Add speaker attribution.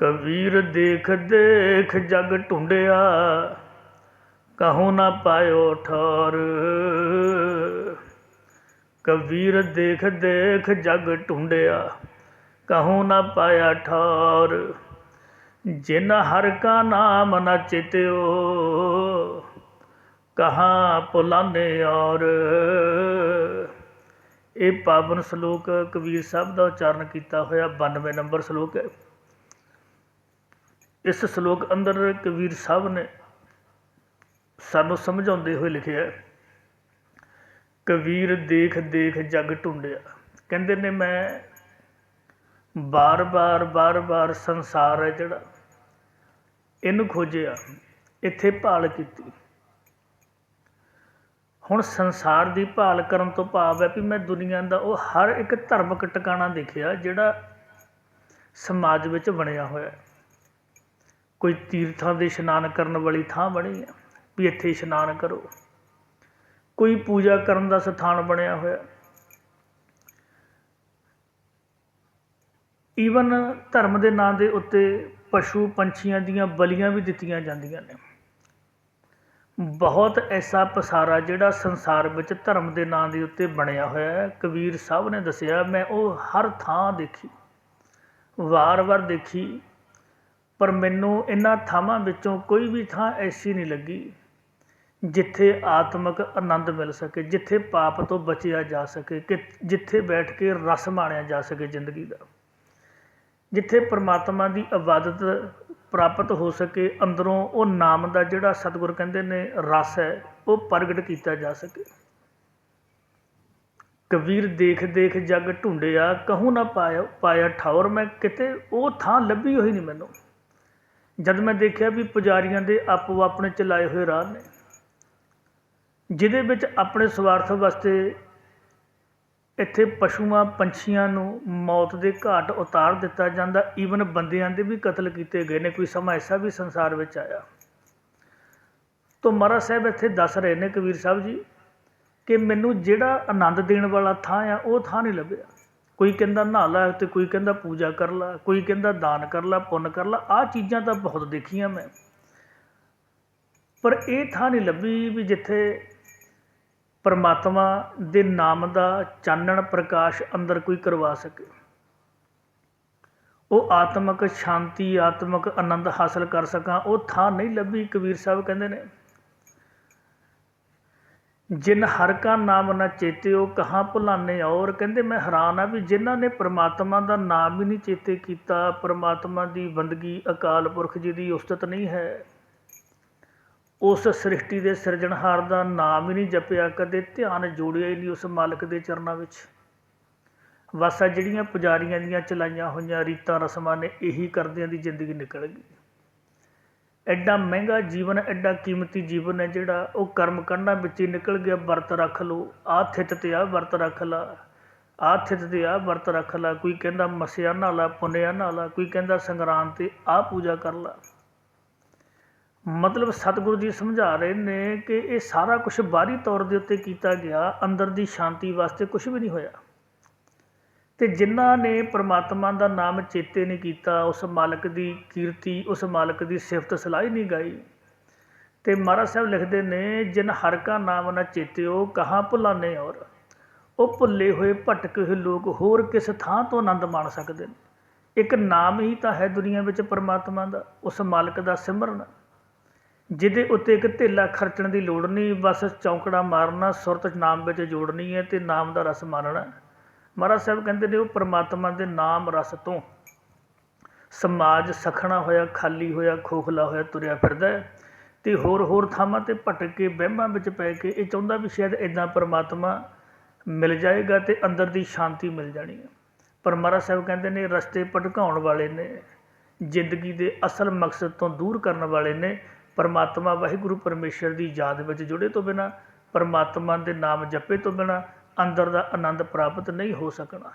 Speaker 1: ਕਬੀਰ ਦੇਖ ਦੇਖ ਜਗ ਢੂੰਡਿਆ, ਕਹੂੰ ਨਾ ਪਾਇਓ ਠੌਰ। ਕਬੀਰ ਦੇਖ ਦੇਖ ਜਗ ਢੂੰਡਿਆ, ਕਹੂੰ ਨਾ ਪਾਇਆ ਠੌਰ। ਜਿਨ ਹਰ ਕਾ ਨਾਮ ਨ ਚਿਤਿਓ, ਕਹਾਂ ਪੁਲਾਨੇ ਔਰ। ਇਹ ਪਾਵਨ ਸ਼ਲੋਕ ਕਬੀਰ ਸਾਹਿਬ ਦਾ ਉਚਾਰਨ ਕੀਤਾ ਹੋਇਆ 92 ਨੰਬਰ ਸ਼ਲੋਕ ਹੈ। ਇਸ ਸ਼ਲੋਕ ਅੰਦਰ ਕਬੀਰ ਸਾਹਿਬ ਨੇ ਸਾਨੂੰ ਸਮਝਾਉਂਦੇ ਹੋਏ ਲਿਖਿਆ, ਕਬੀਰ ਦੇਖ ਦੇਖ ਜਗ ਢੂੰਡਿਆ। ਕਹਿੰਦੇ ਨੇ ਮੈਂ ਬਾਰ-ਬਾਰ ਬਾਰ-ਬਾਰ ਸੰਸਾਰ ਹੈ ਜਿਹੜਾ, ਇਹਨੂੰ ਖੋਜਿਆ, ਇੱਥੇ ਭਾਲ ਕੀਤੀ। ਹੁਣ ਸੰਸਾਰ ਦੀ ਭਾਲ ਕਰਨ ਤੋਂ ਭਾਵ ਹੈ ਵੀ ਮੈਂ ਦੁਨੀਆ ਦਾ ਉਹ ਹਰ ਇੱਕ ਧਰਮਕ ਟਿਕਾਣਾ ਦੇਖਿਆ ਜਿਹੜਾ ਸਮਾਜ ਵਿੱਚ ਬਣਿਆ ਹੋਇਆ ਹੈ। ਕੋਈ ਤੀਰਥਾਂ ਦੇ ਇਸ਼ਨਾਨ ਕਰਨ ਵਾਲੀ ਥਾਂ ਬਣੀ ਹੈ ਵੀ ਇੱਥੇ ਇਸ਼ਨਾਨ ਕਰੋ। ਕੋਈ ਪੂਜਾ ਕਰਨ ਦਾ ਸਥਾਨ ਬਣਿਆ ਹੋਇਆ। ਈਵਨ ਧਰਮ ਦੇ ਨਾਂ ਦੇ ਉੱਤੇ ਪਸ਼ੂ ਪੰਛੀਆਂ ਦੀਆਂ ਬਲੀਆਂ ਵੀ ਦਿੱਤੀਆਂ ਜਾਂਦੀਆਂ ਨੇ। ਬਹੁਤ ਐਸਾ ਪਸਾਰਾ ਜਿਹੜਾ ਸੰਸਾਰ ਵਿੱਚ ਧਰਮ ਦੇ ਨਾਂ ਦੇ ਉੱਤੇ ਬਣਿਆ ਹੋਇਆ ਹੈ। ਕਬੀਰ ਸਾਹਿਬ ਨੇ ਦੱਸਿਆ, ਮੈਂ ਉਹ ਹਰ ਥਾਂ ਦੇਖੀ, ਵਾਰ-ਵਾਰ ਦੇਖੀ ਪਰ ਮੈਨੂੰ ਇਹਨਾਂ ਥਾਵਾਂ ਵਿੱਚੋਂ ਕੋਈ ਵੀ ਥਾਂ ਐਸੀ ਨਹੀਂ ਲੱਗੀ ਜਿੱਥੇ ਆਤਮਿਕ ਆਨੰਦ ਮਿਲ ਸਕੇ, ਜਿੱਥੇ ਪਾਪ ਤੋਂ ਬਚਿਆ ਜਾ ਸਕੇ, ਕਿ ਜਿੱਥੇ ਬੈਠ ਕੇ ਰਸ ਮਾਣਿਆ ਜਾ ਸਕੇ ਜ਼ਿੰਦਗੀ ਦਾ। ਜਿੱਥੇ ਪਰਮਾਤਮਾ ਦੀ ਇਬਾਦਤ ਪ੍ਰਾਪਤ ਹੋ ਸਕੇ, ਅੰਦਰੋਂ ਉਹ ਨਾਮ ਦਾ ਜਿਹੜਾ ਸਤਿਗੁਰ ਕਹਿੰਦੇ ਨੇ ਰਸ ਹੈ, ਉਹ ਪ੍ਰਗਟ ਕੀਤਾ ਜਾ ਸਕੇ। ਕਬੀਰ ਦੇਖ ਦੇਖ ਜਗ ਢੂੰਡਿਆ, ਕਹੂੰ ਨਾ ਪਾਇਆ ਪਾਇਆ ਠੌਰ ਮੈਂ ਕਿਤੇ ਉਹ ਥਾਂ ਲੱਭੀ ਹੋਈ ਨਹੀਂ ਮੈਨੂੰ। ਜਦ ਮੈਂ ਦੇਖਿਆ ਵੀ ਪੁਜਾਰੀਆਂ ਦੇ ਆਪੋ ਆਪਣੇ ਚਲਾਏ ਹੋਏ ਰਾਹ ਨੇ, ਜਿਹਦੇ ਵਿੱਚ ਆਪਣੇ ਸਵਾਰਥ ਵਾਸਤੇ ਇੱਥੇ ਪਸ਼ੂਆਂ, ਪੰਛੀਆਂ ਨੂੰ ਮੌਤ ਦੇ ਘਾਟ ਉਤਾਰ ਦਿੱਤਾ ਜਾਂਦਾ ਈਵਨ ਬੰਦਿਆਂ ਦੇ ਵੀ ਕਤਲ ਕੀਤੇ ਗਏ ਨੇ, ਕੋਈ ਸਮਾਂ ਐਸਾ ਵੀ ਸੰਸਾਰ ਵਿੱਚ ਆਇਆ। ਤੋਂ ਮਹਾਰਾਜ ਸਾਹਿਬ ਇੱਥੇ ਦੱਸ ਰਹੇ ਨੇ ਕਬੀਰ ਸਾਹਿਬ ਜੀ, ਕਿ ਮੈਨੂੰ ਜਿਹੜਾ ਆਨੰਦ ਦੇਣ ਵਾਲਾ ਥਾਂ ਆ, ਉਹ ਥਾਂ ਨਹੀਂ ਲੱਭਿਆ। ਕੋਈ ਕਹਿੰਦਾ ਨਹਾ ਲੈ ਅਤੇ ਕੋਈ ਕਹਿੰਦਾ ਪੂਜਾ ਕਰ ਲੈ, ਕੋਈ ਕਹਿੰਦਾ ਦਾਨ ਕਰ ਲੈ, ਪੁੰਨ ਕਰ ਲੈ, ਆਹ ਚੀਜ਼ਾਂ ਤਾਂ ਬਹੁਤ ਦੇਖੀਆਂ ਮੈਂ। ਪਰ ਇਹ ਥਾਂ ਨਹੀਂ ਲੱਭੀ ਵੀ ਜਿੱਥੇ ਪਰਮਾਤਮਾ ਦੇ ਨਾਮ ਦਾ ਚਾਨਣ ਪ੍ਰਕਾਸ਼ ਅੰਦਰ ਕੋਈ ਕਰਵਾ ਸਕੇ। ਉਹ ਆਤਮਿਕ ਸ਼ਾਂਤੀ, ਆਤਮਿਕ ਆਨੰਦ ਹਾਸਲ ਕਰ ਸਕਾਂ, ਉਹ ਥਾਂ ਨਹੀਂ ਲੱਭੀ, ਕਬੀਰ ਸਾਹਿਬ ਕਹਿੰਦੇ ਨੇ। ਜਿਨ ਹਰ ਕਾ ਨਾਮ ਨਾ ਚੇਤਿਓ ਕਹਾਂ ਭੁਲਾਨੇ? ਔਰ ਕਹਿੰਦੇ ਮੈਂ ਹੈਰਾਨ ਆ ਵੀ ਜਿਨ੍ਹਾਂ ਨੇ ਪਰਮਾਤਮਾ ਦਾ ਨਾਮ ਹੀ ਨਹੀਂ ਚੇਤੇ ਕੀਤਾ, ਪਰਮਾਤਮਾ ਦੀ ਬੰਦਗੀ ਅਕਾਲ ਪੁਰਖ ਜੀ ਦੀ ਉਸਤਤ ਨਹੀਂ ਹੈ। ਉਸ ਸ੍ਰਿਸ਼ਟੀ ਦੇ ਸਿਰਜਣਹਾਰ ਦਾ ਨਾਮ ਹੀ ਨਹੀਂ ਜਪਿਆ, ਕਦੇ ਧਿਆਨ ਜੋੜਿਆ ਹੀ ਨਹੀਂ ਉਸ ਮਾਲਕ ਦੇ ਚਰਨਾਂ ਵਿੱਚ। ਬਸ ਜਿਹੜੀਆਂ ਪੁਜਾਰੀਆਂ ਦੀਆਂ ਚਲਾਈਆਂ ਹੋਈਆਂ ਰੀਤਾਂ ਰਸਮਾਂ ਨੇ ਇਹੀ ਕਰਦਿਆਂ ਦੀ ਜ਼ਿੰਦਗੀ ਨਿਕਲ ਗਈ। ਐਡਾ ਮਹਿੰਗਾ ਜੀਵਨ, ਐਡਾ ਕੀਮਤੀ ਜੀਵਨ ਹੈ ਜਿਹੜਾ ਉਹ ਕਰਮ ਕੰਡਾਂ ਵਿੱਚ ਹੀ ਨਿਕਲ ਗਿਆ। ਵਰਤ ਰੱਖ ਲਓ ਆਹ ਥਿੱਤ ਤੇ ਆਹ ਵਰਤ ਰੱਖ ਲਾ ਆਹ ਥਿੱਤ ਤੇ ਆਹ ਵਰਤ ਰੱਖ ਲਾ। ਕੋਈ ਕਹਿੰਦਾ ਮੱਸਿਆ ਨਾਲਾ, ਪੁੰਨਿਆ ਨਾਲਾ, ਕੋਈ ਕਹਿੰਦਾ ਸੰਗਰਾਂਦ ਤੇ ਆਹ ਪੂਜਾ ਕਰ ਲਾ। ਮਤਲਬ ਸਤਿਗੁਰੂ ਜੀ ਸਮਝਾ ਰਹੇ ਨੇ ਕਿ ਇਹ ਸਾਰਾ ਕੁਝ ਬਾਹਰੀ ਤੌਰ ਦੇ ਉੱਤੇ ਕੀਤਾ ਗਿਆ। ਅੰਦਰ ਦੀ ਸ਼ਾਂਤੀ ਵਾਸਤੇ ਕੁਝ ਵੀ ਨਹੀਂ ਹੋਇਆ। ਅਤੇ ਜਿਨ੍ਹਾਂ ਨੇ ਪਰਮਾਤਮਾ ਦਾ ਨਾਮ ਚੇਤੇ ਨਹੀਂ ਕੀਤਾ, ਉਸ ਮਾਲਕ ਦੀ ਕੀਰਤੀ, ਉਸ ਮਾਲਕ ਦੀ ਸਿਫਤ ਸਲਾਹ ਨਹੀਂ ਗਾਈ। ਅਤੇ ਮਹਾਰਾਜ ਸਾਹਿਬ ਲਿਖਦੇ ਨੇ, ਜਿਨ ਹਰ ਕਾ ਨਾਮ ਨਾ ਚੇਤਿਓ, ਕਹਾਂ ਭੁਲਾਨੇ ਔਰ? ਉਹ ਭੁੱਲੇ ਹੋਏ ਭਟਕੇ ਹੋਏ ਲੋਕ ਹੋਰ ਕਿਸ ਥਾਂ ਤੋਂ ਆਨੰਦ ਮਾਣ ਸਕਦੇ ਨੇ? ਇੱਕ ਨਾਮ ਹੀ ਤਾਂ ਹੈ ਦੁਨੀਆ ਵਿੱਚ ਪਰਮਾਤਮਾ ਦਾ, ਉਸ ਮਾਲਕ ਦਾ ਸਿਮਰਨ। ਜਿਹਦੇ ਉੱਤੇ ਇੱਕ ਧੇਲਾ ਖਰਚਣ ਦੀ ਲੋੜ ਨਹੀਂ, ਬਸ ਚੌਂਕੜਾ ਮਾਰਨਾ, ਸੁਰਤ ਨਾਮ ਵਿੱਚ ਜੋੜਨੀ ਹੈ ਤੇ ਨਾਮ ਦਾ ਰਸ ਮਾਨਣਾ ਮਹਾਰਾਜ ਸਾਹਿਬ ਕਹਿੰਦੇ ਨੇ ਉਹ ਪ੍ਰਮਾਤਮਾ ਦੇ ਨਾਮ ਰਸ ਤੋਂ ਸਮਾਜ ਸਖਣਾ ਹੋਇਆ, ਖਾਲੀ ਹੋਇਆ, ਖੋਖਲਾ ਹੋਇਆ, ਤੁਰਿਆ ਫਿਰਦਾ ਹੈ ਤੇ ਹੋਰ ਹੋਰ ਥਾਵਾਂ ਤੇ ਭਟਕ ਕੇ ਵਹਿਮਾਂ ਵਿੱਚ ਪੈ ਕੇ ਇਹ ਚਾਹੁੰਦਾ ਵੀ ਸ਼ਾਇਦ ਇਦਾਂ ਪ੍ਰਮਾਤਮਾ ਮਿਲ ਜਾਏਗਾ ਤੇ ਅੰਦਰ ਦੀ ਸ਼ਾਂਤੀ ਮਿਲ ਜਾਣੀ ਹੈ। ਪਰ ਮਹਾਰਾਜ ਸਾਹਿਬ ਕਹਿੰਦੇ ਨੇ ਰਸਤੇ ਭਟਕਾਉਣ ਵਾਲੇ ਨੇ, ਜ਼ਿੰਦਗੀ ਦੇ ਅਸਲ ਮਕਸਦ ਤੋਂ ਦੂਰ ਕਰਨ ਵਾਲੇ ਨੇ, ਪਰਮਾਤਮਾ ਵਾਹਿਗੁਰੂ ਪਰਮੇਸ਼ਰ ਦੀ ਯਾਦ ਵਿੱਚ ਜੁੜੇ ਤੋਂ ਬਿਨਾ, ਪਰਮਾਤਮਾ ਦੇ ਨਾਮ ਜਪੇ ਤੋਂ ਬਿਨਾ ਅੰਦਰ ਦਾ ਆਨੰਦ ਪ੍ਰਾਪਤ ਨਹੀਂ ਹੋ ਸਕਣਾ।